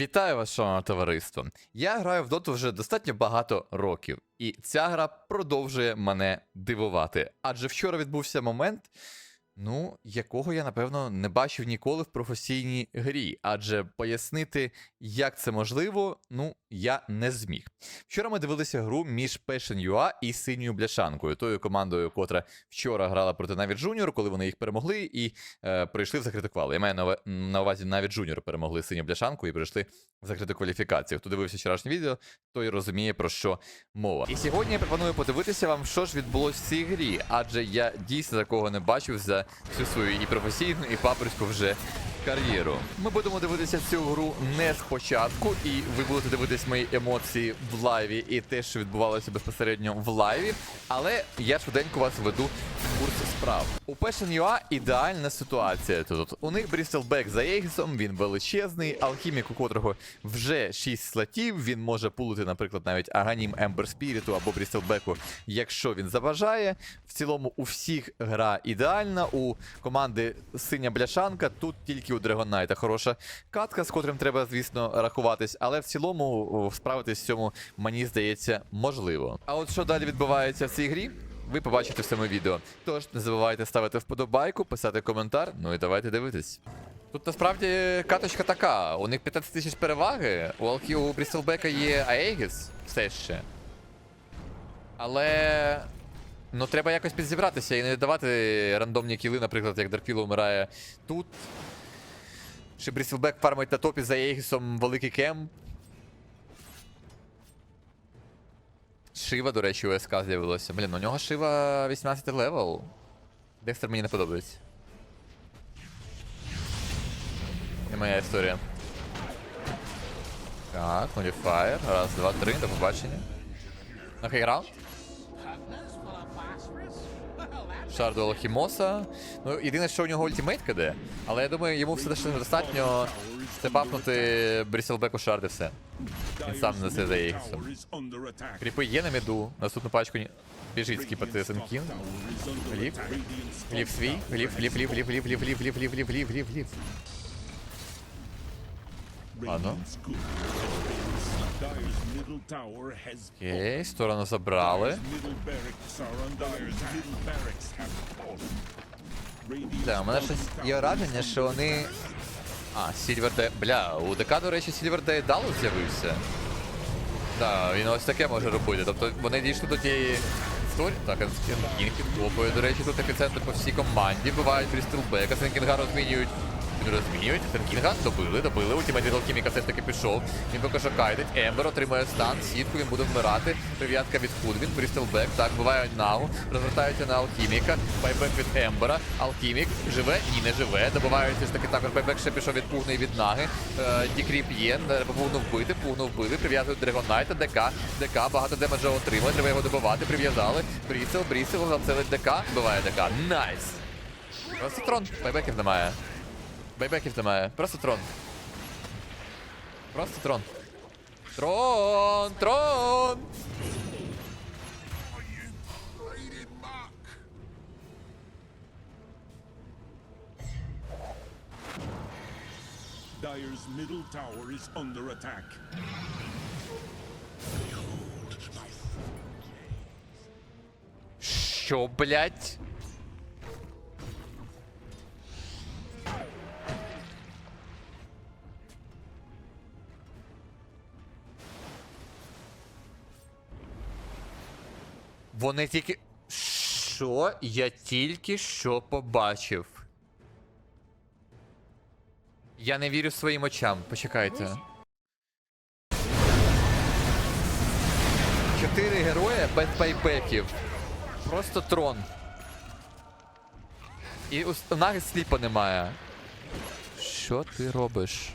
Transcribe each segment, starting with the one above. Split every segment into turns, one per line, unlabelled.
Вітаю вас, шановне товариство. Я граю в доту вже достатньо багато років, і ця гра продовжує мене дивувати. Адже вчора відбувся момент, ну, якого я, напевно, не бачив ніколи в професійній грі. Адже пояснити, як це можливо, ну, я не зміг. Вчора ми дивилися гру між Passion UA і синьою бляшанкою, тою командою, котра вчора грала проти Навіть Junior, коли вони їх перемогли і е, прийшли в закриту квал. Я маю на увазі навіть Junior перемогли синю бляшанку і прийшли в закриту кваліфікацію. Хто дивився вчорашнє відео, той розуміє про що мова. І сьогодні я пропоную подивитися вам, що ж відбулося в цій грі, адже я дійсно такого не бачив за всю свою і професійну, і паперську вже кар'єру. Ми будемо дивитися цю гру не спочатку, і ви будете дивитись мої емоції в лайві і те, що відбувалося безпосередньо в лайві. Але я швиденько вас веду в курс справ. У Passion UA ідеальна ситуація тут. У них Брістелбек за Ейгсом, він величезний, алхімік, у котрого вже 6 слотів. Він може пулити, наприклад, навіть Аганім Ембер Спіріту або Брістелбеку, якщо він забажає. В цілому у всіх гра ідеальна. У команди синя бляшанка, тут тільки у Knight хороша катка, з котрим треба, звісно, рахуватись, але в цілому справитись з цьому, мені здається, можливо. А от що далі відбувається в цій грі? Ви побачите в цьому відео. Тож не забувайте ставити вподобайку, писати коментар. Ну і давайте дивитись. Тут насправді каточка така. У них 15 тисяч переваги. У Алхі у Брістелбека є Аегіс все ще. Але. Ну, треба якось підзібратися і не давати рандомні кіли, наприклад, як Дарквіло вмирає тут. Чи Брістелбек фармить на топі за Єгісом великий кемп. Шива, до речі, у СК з'явилося. Блін, у нього Шива 18 левел. Декстер мені не подобається. Не моя історія. Так, нуліфаєр. Раз, два, три, до побачення. На Шарду Лохімоса. Ну, єдине, що у нього ультимейт КД, але я думаю, йому все ж недостатньо степапнути Бріселбеку шарди все. Він сам не за Єгісом. Кріпи є на міду. Наступну пачку біжить скіпати Сенкін. Гліб. Гліб свій. Гліб, гліб, гліб, гліб, гліб, гліб, гліб, гліб, гліб, гліб, гліб, гліб. Ладно. Окей, сторону забрали. Да, у мене щось є враження, що вони. А, Сільвер Де. Бля, у ДК, до речі, Сільвер Де Далус з'явився. Да, він ось таке може робити. Тобто вони дійшли до тієї історії. Так, Кінг підкопує, до речі, тут епіцентр по всій команді. Бувають Брістелбека, Сенкінга розмінюють. Розмінюють. Сенкінга добили, добили. Ультимейт від Алхіміка все ж таки пішов. Він поки що кайтить. Ембер отримує стан, сітку, він буде вмирати. Прив'язка від Худвін, Брістелбек. Так, бувають нагу. Розвертаються на Алхіміка. Байбек від Ембера. Алхімік живе, ні, не живе. Добивають все ж таки також. Байбек ще пішов від Пугни і від Наги. Е, Дікріп є. Пугну вбити, Пугну вбили. Прив'язують Драгонайта, ДК. ДК багато демеджа отримує. Треба його добивати. Прив'язали. Брісел, Брісел, замцелить ДК. Вбиває ДК. Найс! Трон. Байбеків немає. Байбеків немає. Просто трон. Просто трон. Трон! Трон!
Dyer's middle tower is under attack.
Що, блять? Вони тільки. Що я тільки що побачив? Я не вірю своїм очам. Почекайте. Чотири героя без байбеків. Просто трон. І у, Наги сліпа немає. Що ти робиш?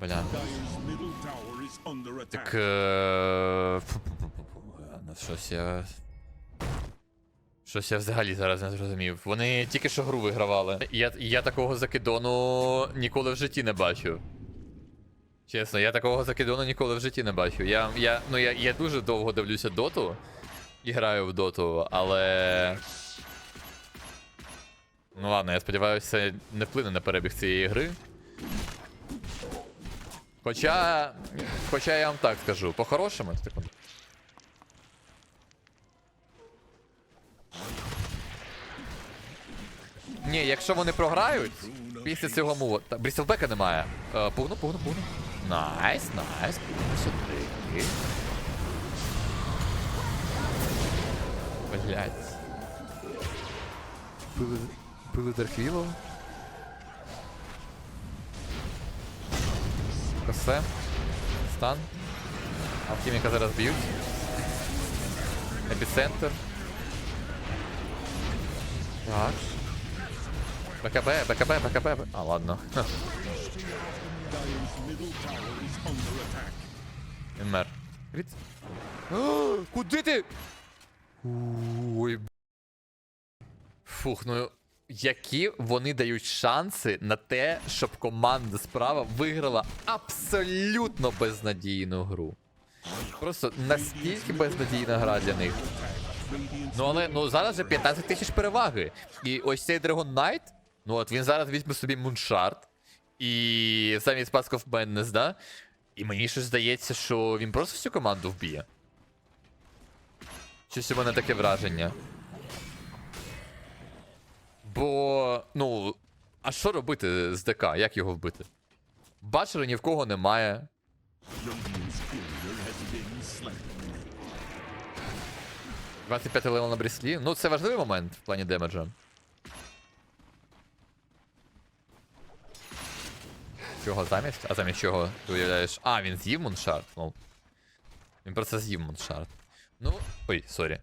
Бля. Так. Е... Ну, щось я. Щось я взагалі зараз не зрозумів. Вони тільки що гру вигравали. Я, я такого закидону ніколи в житті не бачив. Чесно, я такого закидону ніколи в житті не бачив. Я, я, ну, я, я дуже довго дивлюся доту і граю в доту, але. Ну ладно, я сподіваюся, це не вплине на перебіг цієї гри. Хоча. Хоча я вам так скажу, по-хорошому, секунду. Ні, якщо вони програють, після цього мова. Та Брістелбека немає. Е, пугну, пугну, пугну. Найс, найс. Пугну сюди. Блять. Пили Дарквіло. Косе. Стан. Алхіміка зараз б'ють. Епіцентр. Так. БКБ, БКБ, БКБ. А, ладно. Ха,
Dire's middle tower is under attack.
Він мер. Від... О, Куди ти? Ой. б- Фух, ну які вони дають шанси на те, щоб команда справа виграла абсолютно безнадійну гру. Просто настільки безнадійна гра для них. Ну але ну зараз же 15 тисяч переваги. І ось цей Dragon Knight, ну от він зараз візьме собі Муншард і замість Mask of Madness, да? І мені щось здається, що він просто всю команду вб'є. Щось у мене таке враження. Бо, ну, а що робити з ДК? Як його вбити? Бачили ні в кого немає.
Radiant's courier has been slain.
25 левел на бріслі. Ну, це важливий момент в плані демеджа. Чого замість? А замість чого ти уявляєш? А, він з'їв муншард. Ну. Він просто з'їв муншард. Ну. Ой, сорі.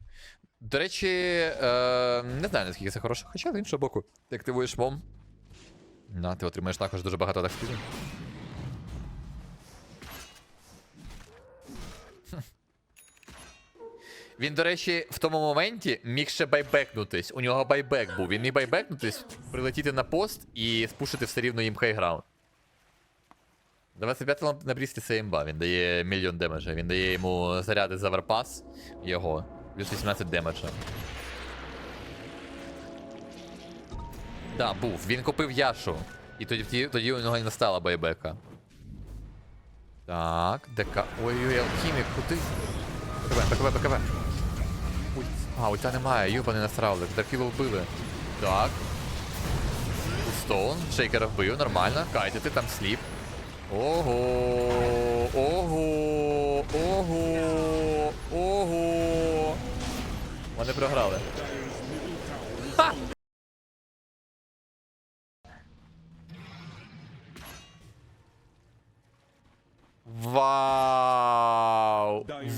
До речі, е, не знаю, наскільки це хороше, хоча з іншого боку, ти активуєш мом. На, ти отримаєш також дуже багато атак спіду. Він, до речі, в тому моменті міг ще байбекнутись. У нього байбек був. Він міг байбекнутись, прилетіти на пост і спушити все рівно їм хайграунд. 25 на- на брісті це імба, він дає мільйон демеджа. Він дає йому заряди за варпас його. Плюс 18 демеджа. Да, був. Він купив Яшу. І тоді, тоді, у нього і настала байбека. Так, ДК. Ой-ой, алхімік, куди? БКБ, БКБ. Ульт. А, ульта немає, юбаний насравлик. Даркіло вбили. Так. Стоун, шейкера вбив, нормально. Кайте, ти там сліп. Ого. Ого. Ого. Ого. Вони програли. Ха! Вау!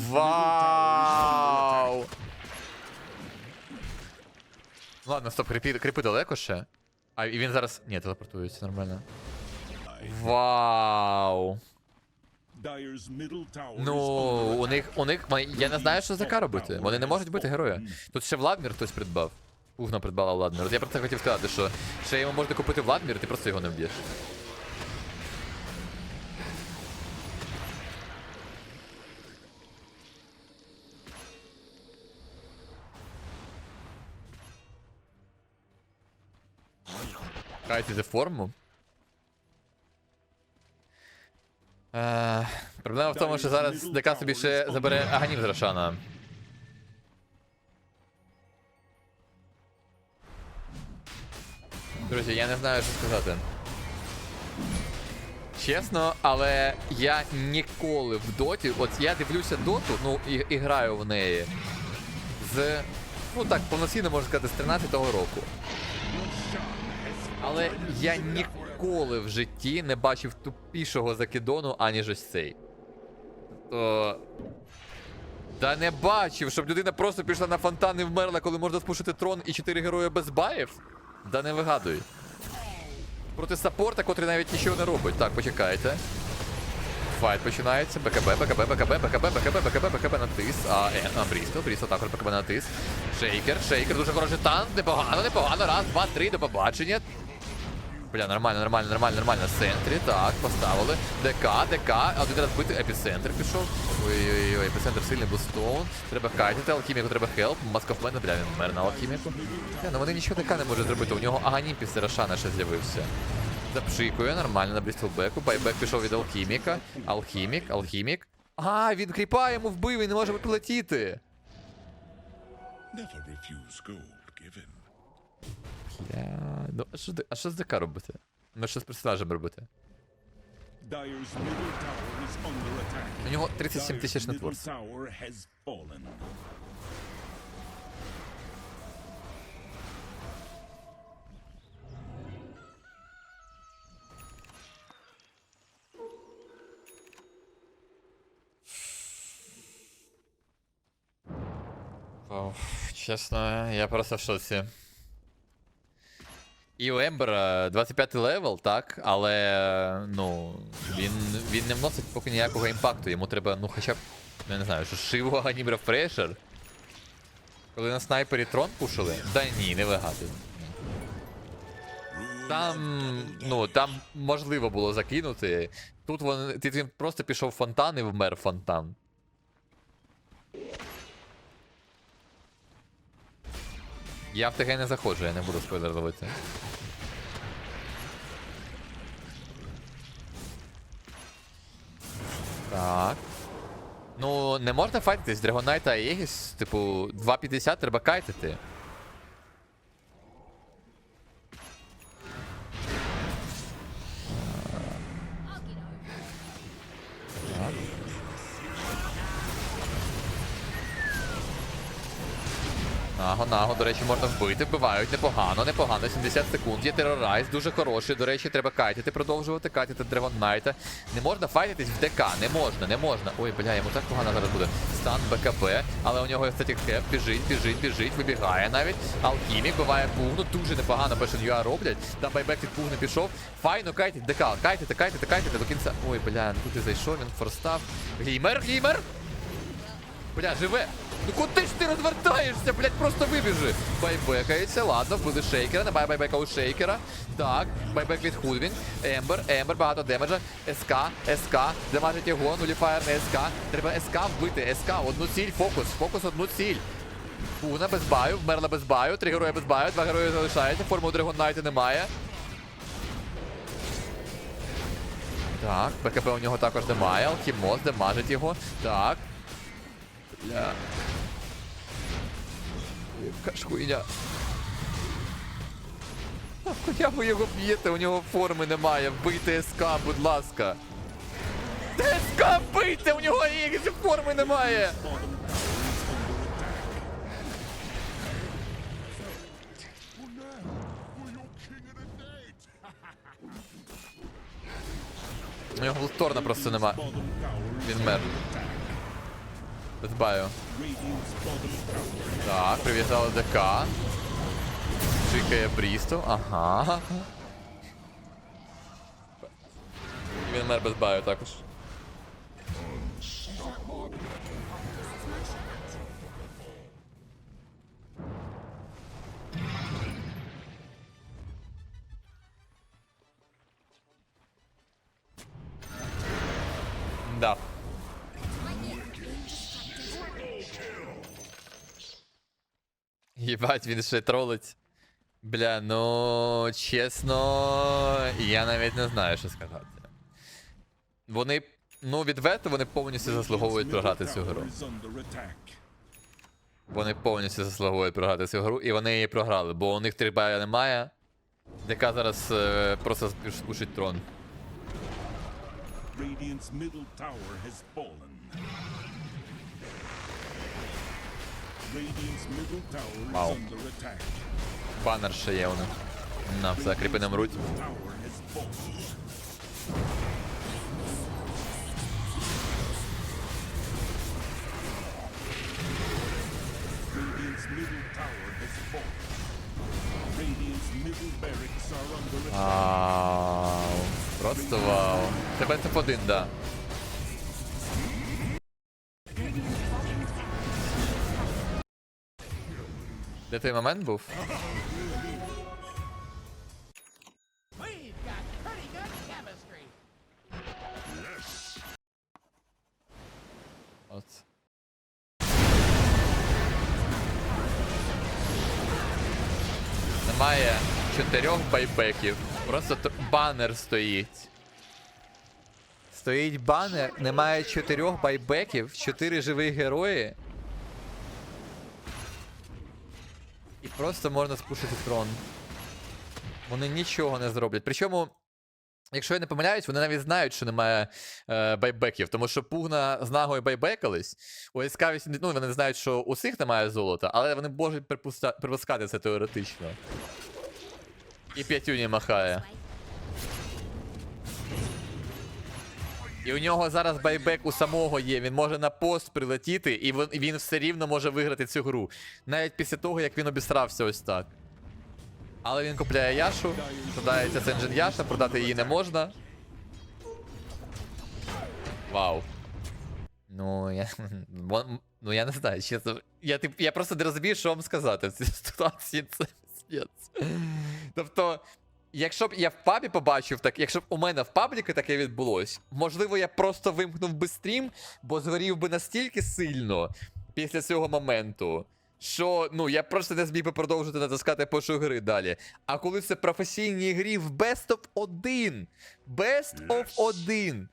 Вау! Ладно, стоп, кріпи, кріпи далеко ще. А і він зараз. Ні, телепортується нормально. Вау! Ну, у них, у них. Я не знаю, що за ка робити. Вони не можуть бити героя. Тут ще Владмір хтось придбав. Угна придбала Владмір. От я про це хотів сказати, що ще йому можна купити Владмір, ти просто його не вб'єш. Кайте за форму. Е, проблема в тому, що зараз ДК собі ще забере Аганів з Рошана. Друзі, я не знаю, що сказати. Чесно, але я ніколи в доті, от я дивлюся доту, ну і, і граю в неї з. Ну так, повноцінно можна сказати, з 13-го року. Але я ніколи в житті не бачив тупішого закидону, аніж ось цей. То... Та не бачив, щоб людина просто пішла на фонтан і вмерла, коли можна спушити трон і 4 герої без баїв? Да не вигадуй. Проти саппорта, котрий навіть нічого не робить. Так, почекайте. Файт починається. БКБ, БКБ, БКБ, БКБ, БКБ, БКБ, БКБ на тис. А, е, а Брістол, Брістол також БКБ на тис. Шейкер, шейкер, дуже хороший танк. Непогано, непогано. Раз, два, три, до побачення. Бля, нормально, нормально, нормально, нормально. В центрі, так, поставили. ДК, ДК, а один раз бити, епіцентр пішов. Ой-ой-ой, епіцентр сильний Блстоун. Треба кайтити, алхіміку треба хелп. Маскофмена, бля, він вмер на алхіміку. Бля, ну вони нічого ДК не можуть зробити. У нього аганім після Рошана ще з'явився. Запшикує, нормально на Брістелбеку. Байбек пішов від алхіміка. Алхімік, алхімік. А, він кріпа йому вбив і не може прилетіти.
Never refuse gold given.
Бля, ну а що, а що з ДК робити? Ми що з персонажем робити? У нього 37
Dyer's
тисяч нетворс. чесно, я просто в шоці. І у Ембера 25 левел, так, але ну, він, він не вносить поки ніякого імпакту. Йому треба, ну хоча б, я не знаю, що шиву Аганібра Фрешер. Коли на снайпері трон пушили? Да ні, не вигадую. Там, ну, там можливо було закинути. Тут вони, ти, ти просто пішов фонтан і вмер фонтан. Я в ТГ не заходжу, я не буду спойлер робити. Так. Ну, не можна файтитись Драгонайта і типу, 2.50 треба кайтити. Наго, до речі, можна вбити, вбивають непогано, непогано. 70 секунд. Є терорайз, дуже хороший. До речі, треба кайтити, продовжувати кайтити Драгоннайта. Не можна файтитись в ДК, не можна, не можна. Ой, бля, йому так погано зараз буде. Стан БКБ, але у нього є статік хеп, біжить, біжить, біжить, вибігає навіть. Алхімік буває пугну, дуже непогано Бешен роблять. Там байбек від пугну пішов. Файно кайтить ДК, кайтите, кайтите, кайтите до кінця. Ой, бля, ну тут і зайшов, він форстав. Глімер, глімер! Бля, живе! Ну куди ж ти розвертаєшся, блядь, просто вибіжи. Байбекається, ладно, вбили шейкера, немає байбека у шейкера. Так, байбек від Худвін. Ембер, Ембер, багато демеджа. СК, СК, демажить його, нуліфаєр на СК. Треба СК вбити, СК, одну ціль, фокус, фокус, одну ціль. Пуна без баю, вмерла без баю, три герої без баю, два герої залишаються, форму Драгон Найта немає. Так, БКБ у нього також немає, Алхімос демажить його. Так. Бля. Яка ж хуйня. Ви його б'єте, у нього форми немає. Вбийте СК, будь ласка. СК вбийте, у нього форми немає. У нього Блторна просто немає. Він мер. Без баю.
Radiant's bottom tower
Так, прив'язали ДК. Чикає Брісту. Ага. Він мер без баю також. Єбать, він ще тролить. Бля, ну чесно, я навіть не знаю, що сказати. Вони, ну, відверто, вони повністю заслуговують програти цю гру. Вони повністю заслуговують програти цю гру, і вони її програли, бо у них три бая немає. ДК зараз е, просто спушить трон.
Attack.
Банер ще є у них. На, все, кріпи не мруть.
Tower has fallen. Radiant's middle tower
Де той момент був? От. Немає чотирьох байбеків. Просто банер стоїть. Стоїть банер, немає чотирьох байбеків, чотири живих герої. І просто можна спушити трон. Вони нічого не зроблять. Причому, якщо я не помиляюсь, вони навіть знають, що немає е, байбеків, тому що Пугна з нагою байбекались. У СК 80, ну вони знають, що у всіх немає золота, але вони можуть припускати це теоретично. І п'ятюні махає. І у нього зараз байбек у самого є. Він може на пост прилетіти, і він, все рівно може виграти цю гру. Навіть після того, як він обісрався ось так. Але він купляє Яшу, продається Сенджин Яша, продати її не можна. Вау. Ну, я. Ну, я не знаю, чесно. Я, тип, я просто не розумію, що вам сказати в цій ситуації. Це. Тобто, якщо б я в пабі побачив, так, якщо б у мене в пабліки таке відбулось, можливо, я просто вимкнув би стрім, бо згорів би настільки сильно після цього моменту. Що ну я просто не зміг би продовжити натискати пошук гри далі. А коли це професійній грі в Best of 1, Best of 1,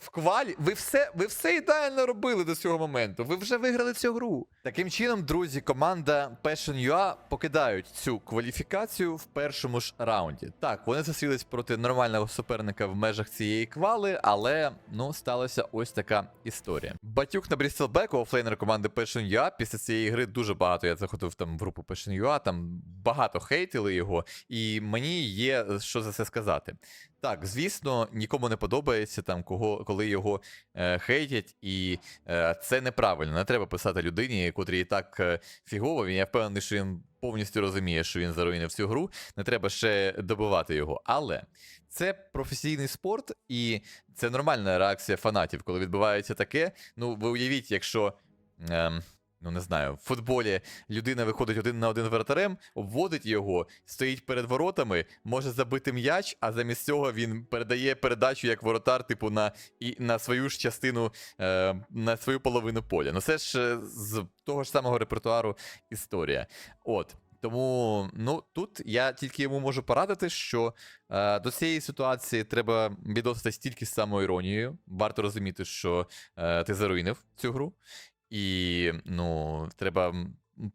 в квалі, ви все, ви все ідеально робили до цього моменту. Ви вже виграли цю гру. Таким чином, друзі, команда Passion.ua покидають цю кваліфікацію в першому ж раунді. Так, вони засілись проти нормального суперника в межах цієї квали, але ну сталася ось така історія. Батюк на Брістелбеку, офлейнер команди Passion.ua, після цієї гри дуже багато. Я заходив там в групу Passion.ua, там багато хейтили його, і мені є що за це сказати. Так, звісно, нікому не подобається там, кого, коли його е, хейтять, і е, це неправильно. Не треба писати людині, котрій так е, фігово. Я впевнений, що він повністю розуміє, що він заруїнив цю гру. Не треба ще добивати його. Але це професійний спорт, і це нормальна реакція фанатів, коли відбувається таке. Ну, ви уявіть, якщо. Ем, Ну, не знаю, в футболі людина виходить один на один вратарем, обводить його, стоїть перед воротами, може забити м'яч, а замість цього він передає передачу як воротар, типу, на, і, на свою ж частину, е, на свою половину поля. Ну, це ж е, з того ж самого репертуару історія. От. Тому ну тут я тільки йому можу порадити, що е, до цієї ситуації треба відноситись тільки з самоіронією. Варто розуміти, що е, ти заруїнив цю гру. І ну, треба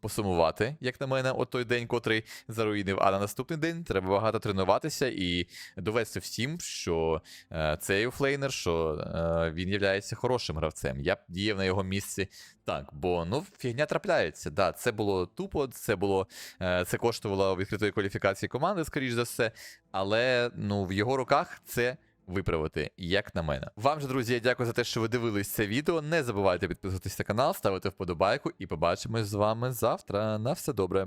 посумувати, як на мене, от той день, котрий заруїнив. А на наступний день треба багато тренуватися і довести всім, що е, цей офлейнер, що е, він є хорошим гравцем. Я б діяв на його місці так, бо ну фігня трапляється. Да, це було тупо, це було е, це коштувало відкритої кваліфікації команди, скоріш за все. Але ну в його руках це виправити, як на мене. Вам же, друзі, я дякую за те, що ви дивились це відео. Не забувайте підписуватися на канал, ставити вподобайку і побачимось з вами завтра. На все добре.